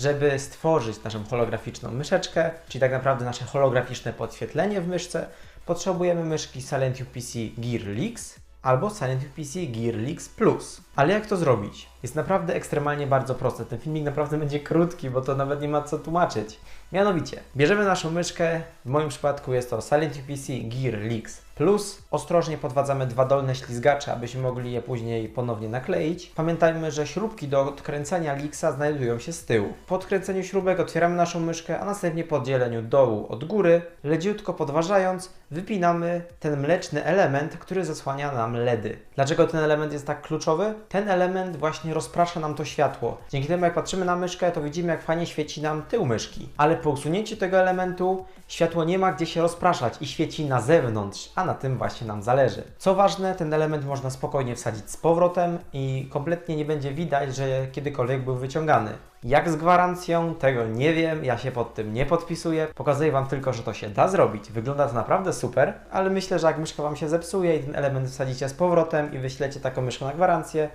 Żeby stworzyć naszą holograficzną myszeczkę, czyli tak naprawdę nasze holograficzne podświetlenie w myszce, potrzebujemy myszki Silent PC Gear Leaks albo Silent PC Gear Leaks Plus. Ale jak to zrobić? Jest naprawdę ekstremalnie bardzo proste. Ten filmik naprawdę będzie krótki, bo to nawet nie ma co tłumaczyć. Mianowicie, bierzemy naszą myszkę, w moim przypadku jest to Silent PC Gear Leaks Plus. Ostrożnie podwadzamy dwa dolne ślizgacze, abyśmy mogli je później ponownie nakleić. Pamiętajmy, że śrubki do odkręcania Leaksa znajdują się z tyłu. Po odkręceniu śrubek otwieramy naszą myszkę, a następnie po oddzieleniu dołu od góry, leciutko podważając, wypinamy ten mleczny element, który zasłania nam LEDy. Dlaczego ten element jest tak kluczowy? Ten element właśnie rozprasza nam to światło. Dzięki temu, jak patrzymy na myszkę, to widzimy, jak fajnie świeci nam tył myszki. Ale po usunięciu tego elementu, światło nie ma gdzie się rozpraszać i świeci na zewnątrz, a na tym właśnie nam zależy. Co ważne, ten element można spokojnie wsadzić z powrotem i kompletnie nie będzie widać, że kiedykolwiek był wyciągany. Jak z gwarancją, tego nie wiem, ja się pod tym nie podpisuję. Pokazuję Wam tylko, że to się da zrobić. Wygląda to naprawdę super, ale myślę, że jak myszka Wam się zepsuje i ten element wsadzicie z powrotem i wyślecie taką myszkę na gwarancję,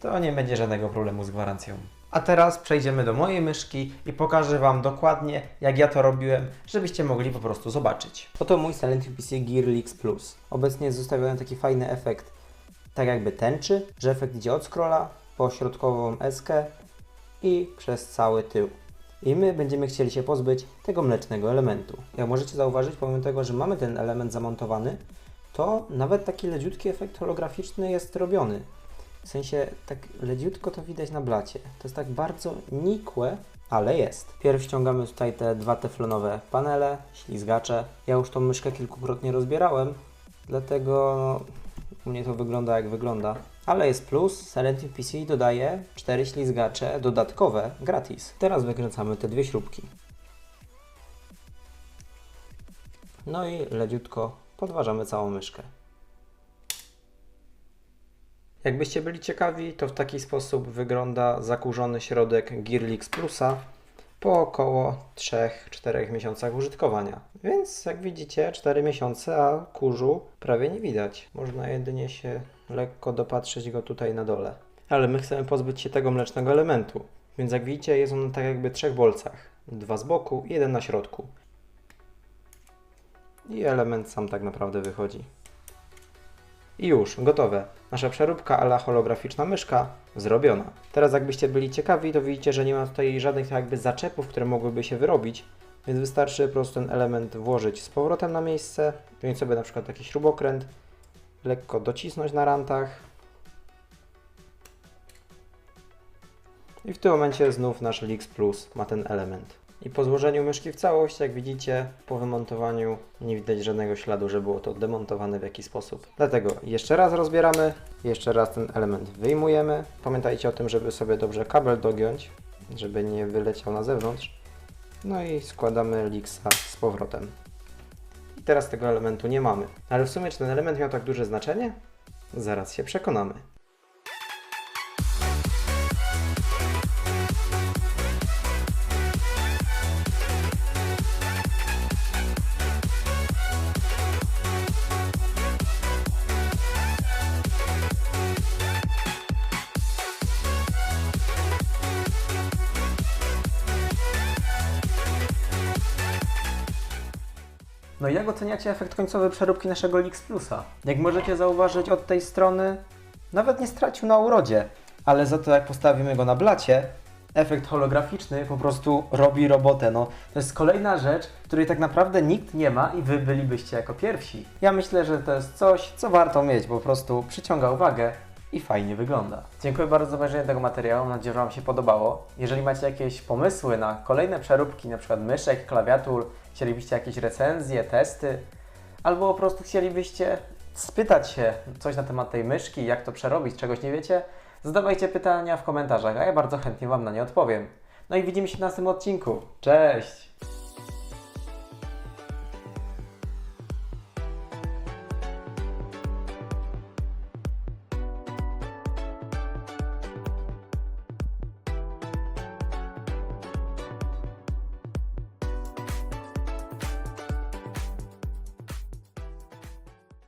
to nie będzie żadnego problemu z gwarancją. A teraz przejdziemy do mojej myszki i pokażę Wam dokładnie, jak ja to robiłem, żebyście mogli po prostu zobaczyć. Oto mój Silent PC Gear Leaks Plus. Obecnie jest zostawiony taki fajny efekt, tak jakby tęczy, że efekt idzie od scrolla po środkową eskę i przez cały tył. I my będziemy chcieli się pozbyć tego mlecznego elementu. Jak możecie zauważyć, pomimo tego, że mamy ten element zamontowany, to nawet taki leciutki efekt holograficzny jest robiony. W sensie tak leciutko to widać na blacie. To jest tak bardzo nikłe, ale jest. Pierw ściągamy tutaj te dwa teflonowe panele, ślizgacze. Ja już tą myszkę kilkukrotnie rozbierałem, dlatego no, u mnie to wygląda jak wygląda. Ale jest plus, Silent PC dodaje 4 ślizgacze dodatkowe gratis. Teraz wykręcamy te dwie śrubki. No i leciutko podważamy całą myszkę. Jakbyście byli ciekawi, to w taki sposób wygląda zakurzony środek Gearlix Plusa po około 3-4 miesiącach użytkowania. Więc jak widzicie, 4 miesiące, a kurzu prawie nie widać. Można jedynie się lekko dopatrzeć go tutaj na dole. Ale my chcemy pozbyć się tego mlecznego elementu. Więc jak widzicie, jest on tak jakby w trzech bolcach. Dwa z boku jeden na środku. I element sam tak naprawdę wychodzi. I już, gotowe. Nasza przeróbka ala holograficzna myszka zrobiona. Teraz jakbyście byli ciekawi, to widzicie, że nie ma tutaj żadnych tak jakby zaczepów, które mogłyby się wyrobić, więc wystarczy po prostu ten element włożyć z powrotem na miejsce, wziąć sobie na przykład taki śrubokręt, lekko docisnąć na rantach i w tym momencie znów nasz Lix Plus ma ten element. I po złożeniu myszki w całość, jak widzicie, po wymontowaniu nie widać żadnego śladu, że było to demontowane w jakiś sposób. Dlatego jeszcze raz rozbieramy, jeszcze raz ten element wyjmujemy. Pamiętajcie o tym, żeby sobie dobrze kabel dogiąć, żeby nie wyleciał na zewnątrz. No i składamy Lixa z powrotem. I teraz tego elementu nie mamy. Ale w sumie, czy ten element miał tak duże znaczenie? Zaraz się przekonamy. No i jak oceniacie efekt końcowy przeróbki naszego Lix Plusa? Jak możecie zauważyć od tej strony, nawet nie stracił na urodzie, ale za to jak postawimy go na blacie, efekt holograficzny po prostu robi robotę. No, to jest kolejna rzecz, której tak naprawdę nikt nie ma i wy bylibyście jako pierwsi. Ja myślę, że to jest coś, co warto mieć, po prostu przyciąga uwagę i fajnie wygląda. Dziękuję bardzo za obejrzenie tego materiału, mam nadzieję, że Wam się podobało. Jeżeli macie jakieś pomysły na kolejne przeróbki, przykład myszek, klawiatur, chcielibyście jakieś recenzje, testy, albo po prostu chcielibyście spytać się coś na temat tej myszki, jak to przerobić, czegoś nie wiecie, zadawajcie pytania w komentarzach, a ja bardzo chętnie Wam na nie odpowiem. No i widzimy się w następnym odcinku. Cześć!